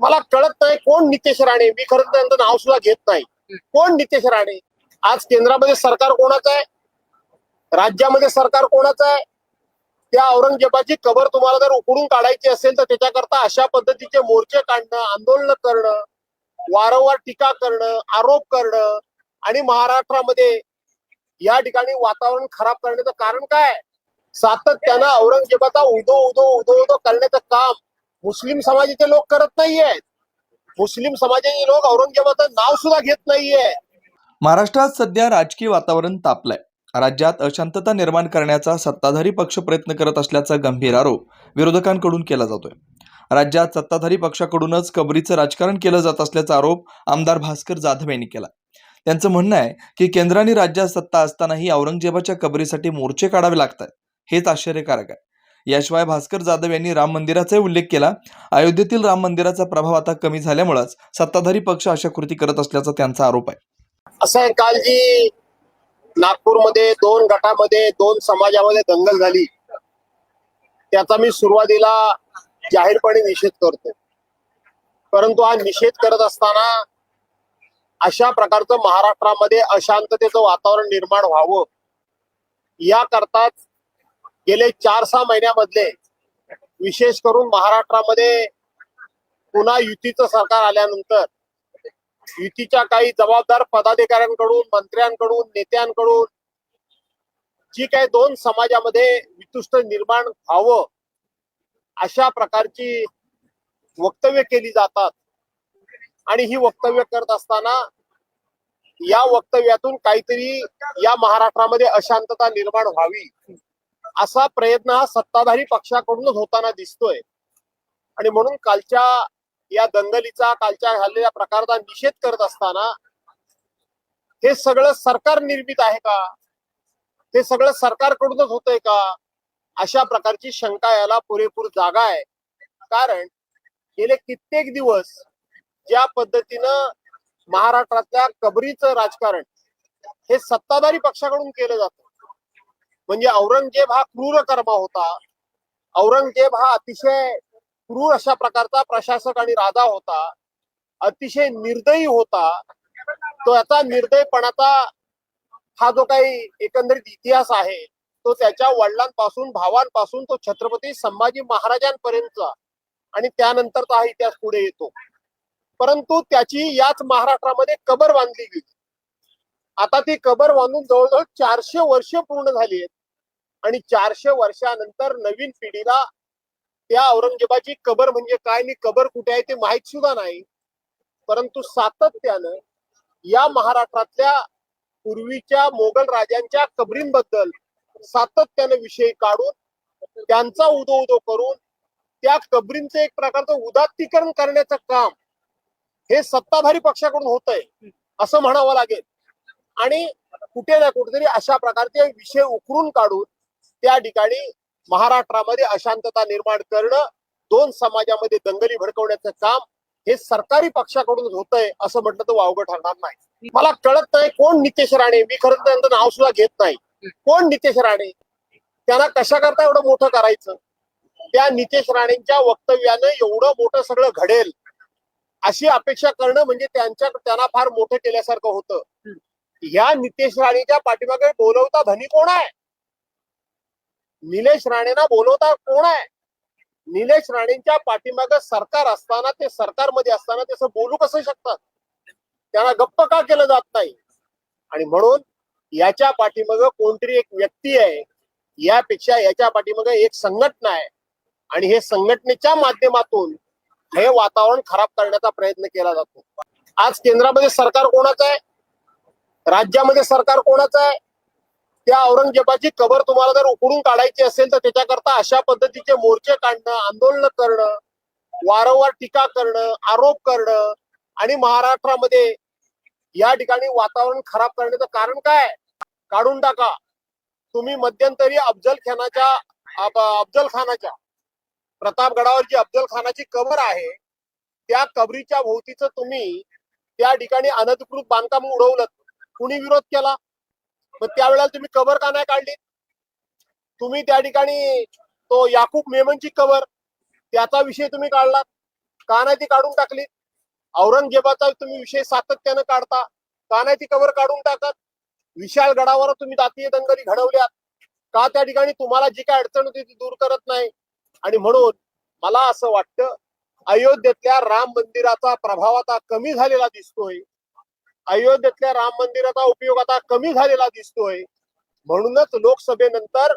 मला कळत नाही कोण नितेश राणे मी खरं तर त्यांचं नाव सुद्धा घेत नाही. कोण नितेश राणे? आज केंद्रामध्ये सरकार कोणाचं आहे? राज्यामध्ये सरकार कोणाचं आहे? त्या औरंगजेबाची कबर तुम्हाला जर उकडून काढायची असेल तर त्याच्याकरता अशा पद्धतीचे मोर्चे काढणं आंदोलन करणं वारंवार टीका करणं आरोप करणं आणि महाराष्ट्रामध्ये या ठिकाणी वातावरण खराब करण्याचं कारण काय? सातत्यानं औरंगजेबाचा उदो उदो उदो उदो करण्याचं काम मुस्लिम समाजाचे लोक करत नाहीयेत मुस्लिम समाजाचे लोक औरंगजेबाचं नाव सुद्धा घेत नाहीये. महाराष्ट्रात सध्या राजकीय वातावरण तापलंय. राज्यात अशांतता निर्माण करण्याचा सत्ताधारी पक्ष प्रयत्न करत असल्याचा गंभीर आरोप विरोधकांकडून केला जातोय. राज्यात सत्ताधारी पक्षाकडूनच कबरीचं राजकारण केलं जात असल्याचा आरोप आमदार भास्कर जाधव यांनी केला. त्यांचं म्हणणं आहे की केंद्राने राज्यात सत्ता असतानाही औरंगजेबाच्या कबरीसाठी मोर्चे काढावे लागतात. हेच आश्चर्यकारक आहे. याशिवाय भास्कर जाधव यांनी राम मंदिराचाही उल्लेख केला. अयोध्येतील राम मंदिराचा प्रभाव आता कमी झाल्यामुळेच सत्ताधारी पक्ष अशा कृती करत असल्याचा त्यांचा आरोप आहे. असं आहे काल जी नागपूरमध्ये दोन गटामध्ये दोन समाजामध्ये दंगल झाली त्याचा मी सुरुवातीला जाहीरपणे निषेध करतो. परंतु हा निषेध करत असताना अशा प्रकारचं महाराष्ट्रामध्ये अशांततेचं वातावरण निर्माण व्हावं याकरताच गेले चार सहा महिन्यामधले विशेष करून महाराष्ट्रामध्ये पुन्हा युतीचं सरकार आल्यानंतर युतीच्या काही जबाबदार पदाधिकाऱ्यांकडून मंत्र्यांकडून नेत्यांकडून जी काही दोन समाजामध्ये वितुष्ट निर्माण व्हावं अशा प्रकारची वक्तव्य केली जातात. आणि ही वक्तव्य करत असताना या वक्तव्यातून काहीतरी या महाराष्ट्रामध्ये अशांतता निर्माण व्हावी. असा प्रयत्न हा सत्ताधारी पक्षाकडूनच होताना दिसतोय. आणि म्हणून कालच्या या दंगलीचा कालच्या झालेल्या प्रकाराचा निषेध करत असताना हे सगळं सरकार निर्मित आहे का? हे सगळं सरकारकडूनच होतंय का? अशा प्रकारची शंका याला पुरेपूर जागा आहे. कारण गेले कित्येक दिवस ज्या पद्धतीनं महाराष्ट्रातल्या कबरीचं राजकारण हे सत्ताधारी पक्षाकडून केलं जातं. म्हणजे औरंगजेब हा क्रूर कर्मा होता. औरंगजेब हा अतिशय क्रूर अशा प्रकारचा प्रशासक आणि राजा होता. अतिशय निर्दयी होता. तो याचा निर्दयपणाचा हा जो काही एकंदरीत इतिहास आहे तो त्याच्या वडिलांपासून भावांपासून तो छत्रपती संभाजी महाराजांपर्यंतचा आणि त्यानंतरचा हा इतिहास पुढे येतो. परंतु त्याची याच महाराष्ट्रामध्ये कबर बांधली गेली. आता ती कबर बांधून जवळजवळ चारशे वर्ष पूर्ण झाली आहेत. आणि चारशे वर्षानंतर नवीन पिढीला त्या औरंगजेबाची कबर म्हणजे काय आणि कबर कुठे आहे ते माहीत सुद्धा नाही. परंतु सातत्यानं या महाराष्ट्रातल्या पूर्वीच्या मोगल राजांच्या कबरींबद्दल सातत्यानं विषय काढून त्यांचा उदो उदो करून त्या कबरींचं एक प्रकारचं उदात्तीकरण करण्याचं काम हे सत्ताधारी पक्षाकडून होत आहे असं म्हणावं लागेल. आणि कुठे ना कुठेतरी अशा प्रकारचे विषय उकरून काढून त्या ठिकाणी महाराष्ट्रामध्ये अशांतता निर्माण करणं दोन समाजामध्ये दंगली भडकवण्याचं काम हे सरकारी पक्षाकडून आहे असं म्हटलं तर वावगं ठरणार नाही. मला कळत नाही कोण नितेश राणे मी खरं त्यांचं नाव सुद्धा घेत नाही. कोण नितेश राणे? त्यांना कशा करता एवढं मोठं करायचं? त्या नितेश राणेंच्या वक्तव्यानं एवढं मोठं सगळं घडेल अशी अपेक्षा करणं म्हणजे त्यांच्या त्यांना फार मोठं केल्यासारखं होतं. या नितेश राणेच्या पाठीमागे बोलवता धनी कोण आहे? निलेश राणेंना बोलवता कोण आहे? निलेश राणेंच्या पाठीमाग सरकार असताना ते सरकारमध्ये असताना तसं बोलू कसं शकतात? त्यांना गप्प का केलं जात नाही? आणि म्हणून याच्या पाठीमाग कोणतरी एक व्यक्ती आहे यापेक्षा याच्या पाठीमाग एक संघटना आहे. आणि हे संघटनेच्या माध्यमातून हे वातावरण खराब करण्याचा प्रयत्न केला जातो. आज केंद्रामध्ये सरकार कोणाचं आहे? राज्यामध्ये सरकार कोणाचं आहे? त्या औरंगजेबाची कबर तुम्हाला जर उकडून काढायची असेल तर त्याच्याकरता अशा पद्धतीचे मोर्चे काढणं आंदोलन करणं वारंवार टीका करणं आरोप करणं आणि महाराष्ट्रामध्ये या ठिकाणी वातावरण खराब करण्याचं कारण काय? काढून टाका. तुम्ही मध्यंतरी अफजल खानाच्या अफजल खानाच्या प्रतापगडावर जी अफजल खानाची कबर आहे. त्या कबरीच्या भोवतीचं तुम्ही त्या ठिकाणी अनधिकृत बांधकाम उडवलं. कुणी विरोध केला? मग त्यावेळेला तुम्ही कबर का नाही काढली? तुम्ही त्या ठिकाणी तो याकूब मेमनची कबर त्याचा विषय तुम्ही काढला. का नाही ती काढून टाकली? औरंगजेबाचा तुम्ही विषय सातत्यानं काढता. का नाही ती कव्हर काढून टाकत? विशाल गडावर तुम्ही जातीय दंगली घडवल्यात. का त्या ठिकाणी तुम्हाला जी काय अडचण होती ती दूर करत नाही? आणि म्हणून मला असं वाटतं अयोध्येतल्या राम मंदिराचा प्रभाव आता कमी झालेला दिसतोय. अयोध्येतल्या राम मंदिराचा उपयोग आता कमी झालेला दिसतोय. म्हणूनच लोकसभेनंतर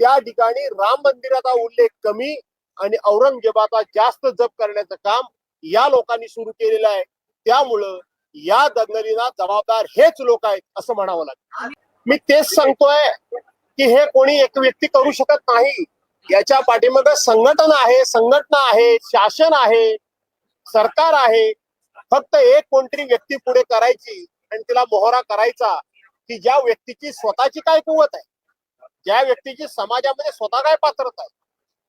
त्या ठिकाणी राम मंदिराचा उल्लेख कमी आणि औरंगजेबाचा जास्त जप करण्याचं काम या लोकांनी सुरू केलेलं आहे. त्यामुळं या दंगलीला जबाबदार हेच लोक आहेत असं म्हणावं लागेल. मी तेच सांगतोय की हे कोणी एक व्यक्ती करू शकत नाही. याच्या पाठीमागे संघटना आहे संघटना आहे शासन आहे सरकार आहे. फक्त एक कोणतरी व्यक्ती पुढे करायची आणि तिला मोहरा करायचा की ज्या व्यक्तीची स्वतःची काय कुवत आहे ज्या व्यक्तीची समाजामध्ये स्वतः काय पात्रता आहे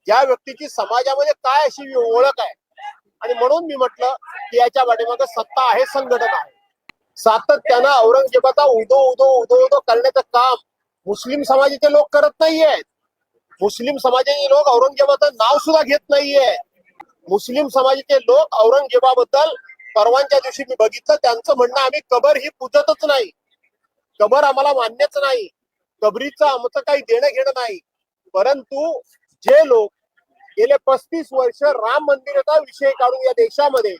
ज्या व्यक्तीची समाजामध्ये काय अशी ओळख आहे. आणि म्हणून मी म्हटलं की याच्या पाठीमागे सत्ता आहे संघटना आहे. सातत्यानं औरंगजेबाचा उदो उदो उदो उदो करण्याचं काम मुस्लिम समाजाचे लोक करत नाहीयेत. मुस्लिम समाजाचे लोक औरंगजेबाचं नाव सुद्धा घेत नाहीये मुस्लिम समाजाचे लोक औरंगजेबाबद्दल परवानच्या दिवशी मी बघितलं त्यांचं म्हणणं आम्ही कबर ही पूजतच नाही. कबर आम्हाला मान्यच नाही. कबरीचं आमचं काही देणं घेणं नाही. परंतु जे लोक गेले पस्तीस वर्ष राम मंदिराचा विषय काढून या देशामध्ये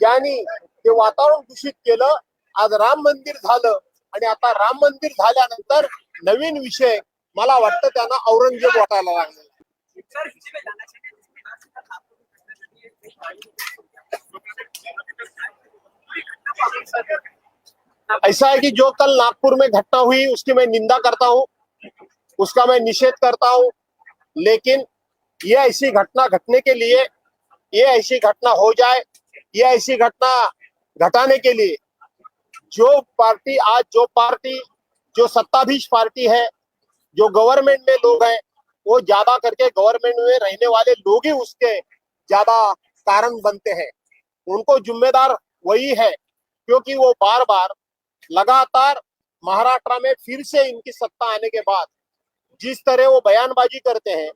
ज्यांनी ते वातावरण दूषित केलं आज राम मंदिर झालं आणि आता राम मंदिर झाल्यानंतर नवीन विषय मला वाटतं त्यांना औरंगजेब वाटायला लागले ऐसा है कि जो कल नागपुर में घटना हुई, उसकी मैं निंदा करता हूँ, उसका मैं निषेध करता हूँ, लेकिन ये ऐसी घटना घटने के लिए, ये ऐसी घटना हो जाए, ये ऐसी घटना घटाने के लिए, जो पार्टी, आज जो पार्टी, जो सत्ताधीश पार्टी है, जो गवर्नमेंट में लोग हैं, वो ज़्यादा करके गवर्नमेंट में रहने वाले लोग ही उसके ज़्यादा कारण बनते हैं। उनको जिम्मेदार वही है क्योंकि वो बार बार लगातार महाराष्ट्र में फिर से इनकी सत्ता आने के बाद जिस तरह वो बयानबाजी करते हैं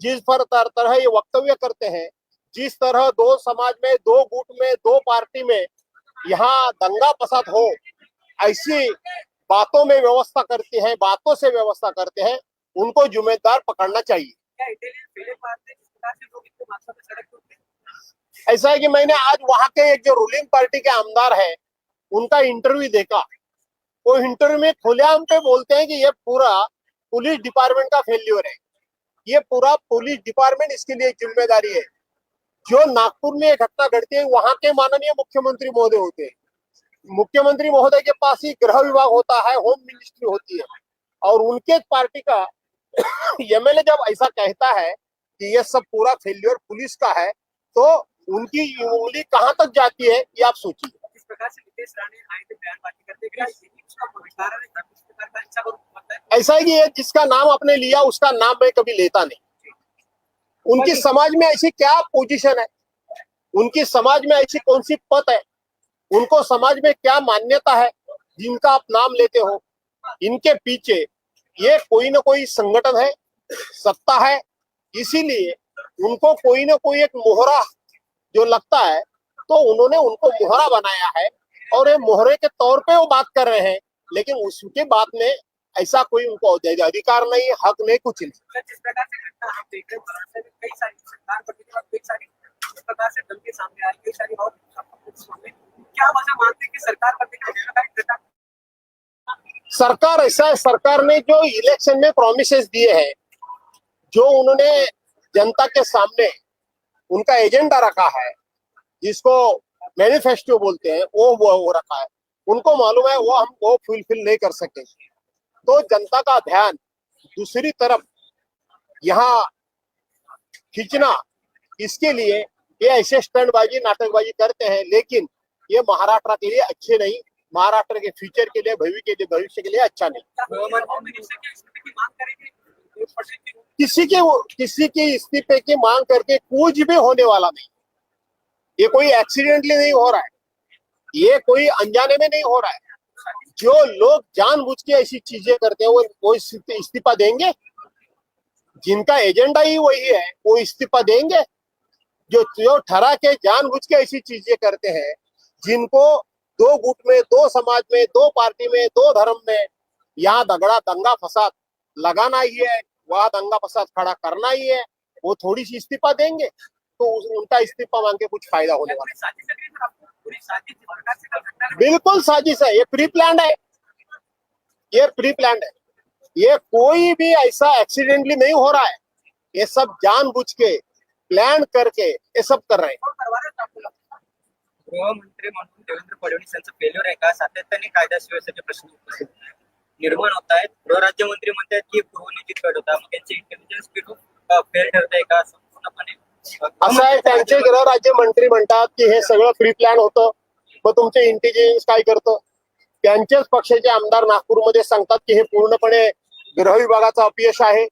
जिस पर तर, तरह ये वक्तव्य करते हैं जिस तरह दो समाज में दो गुट में दो पार्टी में यहाँ दंगा फसाद हो ऐसी बातों में व्यवस्था करती हैं बातों से व्यवस्था करते हैं उनको जिम्मेदार पकड़ना चाहिए। ऐसा है कि मैंने आज वहाँ के एक जो रूलिंग पार्टी के आमदार है उनका इंटरव्यू देखा। वो इंटरव्यू में खुलेआम पे बोलते हैं कि ये पूरा पुलिस डिपार्टमेंट का फेल्यूर है। ये पूरा पुलिस डिपार्टमेंट इसके लिए ज़िम्मेदारी है। जो नागपुर में घटना घटती है, वहाँ के माननीय मुख्यमंत्री महोदय होते हैं। मुख्यमंत्री महोदय के पास ही गृह विभाग होता है होम मिनिस्ट्री होती है। और उनके पार्टी का एमएलए जब ऐसा कहता है कि ये सब पूरा फेल्यूर पुलिस का है तो उनकी उंगली कहाँ तक जाती है, ये आप सोचिए। है है ऐसा है ये जिसका नाम आपने लिया, उसका नाम मैं कभी लेता नहीं। उनकी समाज में ऐसी क्या पोजीशन है? उनकी समाज में ऐसी कौन सी पद है? उनको समाज में क्या मान्यता है? जिनका आप नाम लेते हो, इनके पीछे ये कोई ना कोई संगठन है, सत्ता है। इसीलिए उनको कोई ना कोई एक मोहरा जो लगता है तो उन्होंने उनको मोहरा बनाया है और ये मोहरे के तौर पे वो बात कर रहे हैं लेकिन उसके बाद में ऐसा कोई उनको अधिकार नहीं हक नहीं कुछ नहीं। जिस प्रकार से घटना हम देख रहे हैं कई सारी सरकार बनने के बाद कई सारी इस प्रकार से दल के सामने आई कई सारी और सामने। क्या वजह मानते हैं कि सरकार घटना सरकार ऐसा है सरकार ने जो इलेक्शन में प्रोमिस दिए हैं जो उन्होंने जनता के सामने उनका एजेंडा रखा है जिसको मैनिफेस्टो बोलते हैं वो वो, हो रखा है। उनको मालूम है वो हम वो फुलफिल नहीं कर सकेंगे तो जनता का ध्यान दूसरी तरफ़ यहाँ खींचना इसके लिए ये ऐसे स्टंटबाजी नाटकबाजी करते हैं लेकिन ये महाराष्ट्र के लिए अच्छे नहीं महाराष्ट्र के फ्यूचर के लिए भविष्य के लिए भविष्य के लिए अच्छा नहीं। किसी के किसी के इस्तीफे की मांग करके कुछ भी होने वाला नहीं। ये कोई एक्सीडेंटली नहीं हो रहा है। ये कोई अनजाने में नहीं हो रहा है। जो लोग जानबूझ के ऐसी चीज़ें करते हैं, वो इस्तीफा देंगे। जिनका एजेंडा ही वही है, वो इस्तीफा देंगे। जो जो ठरा के, जानबूझ के ऐसी चीज़ें करते हैं, जिनको दो गुट में, दो समाज में, दो पार्टी में, दो धर्म में यहाँ दगड़ा दंगा फसाद लगाना ही है, वहाँ दंगा फसाद खड़ा करना ही है, वो थोड़ी सी इस्तीफा देंगे। तो उनका इस्तीफा मांग के कुछ फ़ायदा होने वाला। बिल्कुल साजिश है, ये प्री प्लान है। ये प्री प्लान है। ये कोई भी ऐसा एक्सीडेंटली नहीं हो रहा है। ये सब जानबूझ के प्लान करके, ये सब कर रहे हैं? गृहमंत्री म्हणून देवेंद्र फडणवीस यांचं फेल्युअर आहे का? सातत्याने कायदा प्रश्न निर्माण होत आहेत गृहराज्यमंत्री म्हणतात की गट होता. मग त्यांचे इंटेलिजन्स फेल ठरत आहे का? असं आहे त्यांचे गृहराज्य मंत्री म्हणतात की हे सगळं प्री प्लॅन होतं. मग तुमचे इंटेलिजन्स काय करतं? त्यांच्याच पक्षाचे आमदार नागपूरमध्ये सांगतात की हे पूर्णपणे गृह विभागाचं अपयश आहे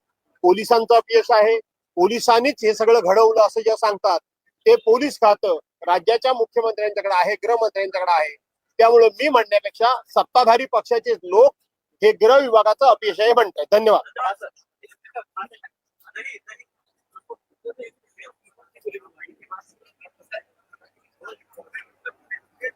पोलिसांचं अपयश आहे. पोलिसांनीच हे सगळं घडवलं असं जे सांगतात ते पोलीस खातं राज्याच्या मुख्यमंत्र्यांच्याकडे आहे गृहमंत्र्यांच्याकडे आहे. त्यामुळे मी म्हणण्यापेक्षा सत्ताधारी पक्षाचे लोक हे गृह विभागाचं अपयश आहे म्हणतात धन्यवाद.